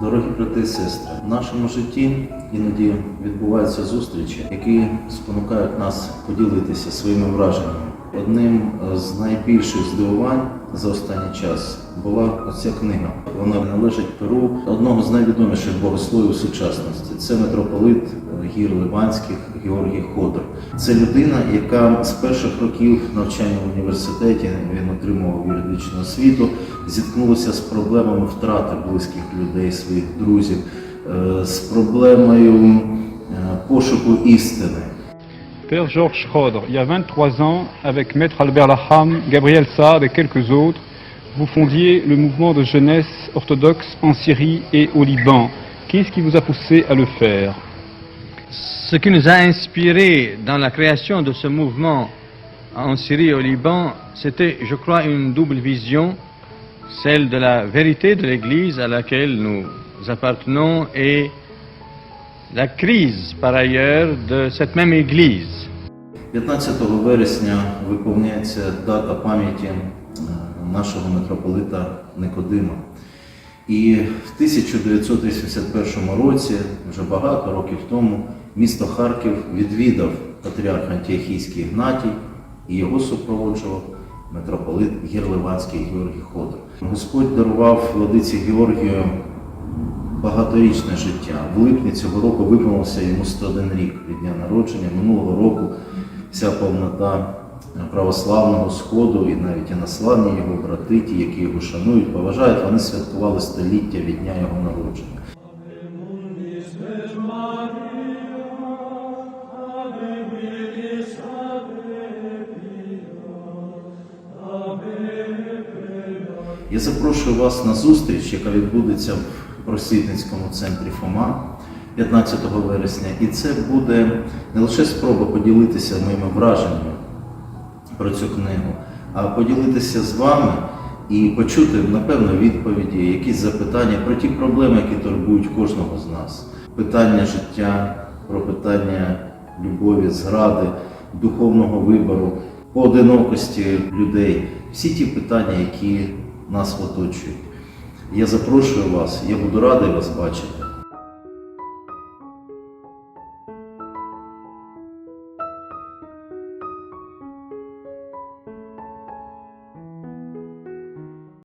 Дорогі брати і сестри, в нашому житті іноді відбуваються зустрічі, які спонукають нас поділитися своїми враженнями. Одним з найбільших здивувань за останній час була оця книга. Вона належить перу одного з найвідоміших богословів сучасності. Це митрополит гір Ливанських Георгій Ходор. Це людина, яка з перших років навчання в університеті він отримував юридичну освіту, зіткнулася з проблемами втрати близьких людей, своїх друзів, е, з проблемою е, пошуку істини. Père Georges Schroeder, il y a 23 ans, avec Maître Albert Laham, Gabriel Saad et quelques autres, vous fondiez le mouvement de jeunesse orthodoxe en Syrie et au Liban. Qu'est-ce qui vous a poussé à le faire? Ce qui nous a inspiré dans la création de ce mouvement en Syrie et au Liban, c'était, je crois, une double vision, celle de la vérité de l'Église à laquelle nous appartenons et la crise, par ailleurs, de cette même Église. 15 вересня виповняється дата пам'яті е, нашого митрополита Никодима. І в 1981 році, вже багато років тому, місто Харків відвідав патріарх Антіохійський Ігнатій і його супроводжував митрополит Гірливанський Георгій Ходор. Господь дарував владиці Георгію багаторічне життя. В липні цього року виповнився йому 101 рік від дня народження. Минулого року вся повнота православного сходу і навіть інославні його брати, ті, які його шанують, поважають, вони святкували століття від дня його народження. Я запрошую вас на зустріч, яка відбудеться в просвітницькому центрі ФОМА 15 вересня. І це буде не лише спроба поділитися моїми враженнями про цю книгу, а поділитися з вами і почути, напевно, відповіді, якісь запитання про ті проблеми, які турбують кожного з нас. Питання життя, про питання любові, зради, духовного вибору, поодинокості людей, всі ті питання, які нас оточують. Я запрошую вас, я буду радий вас бачити.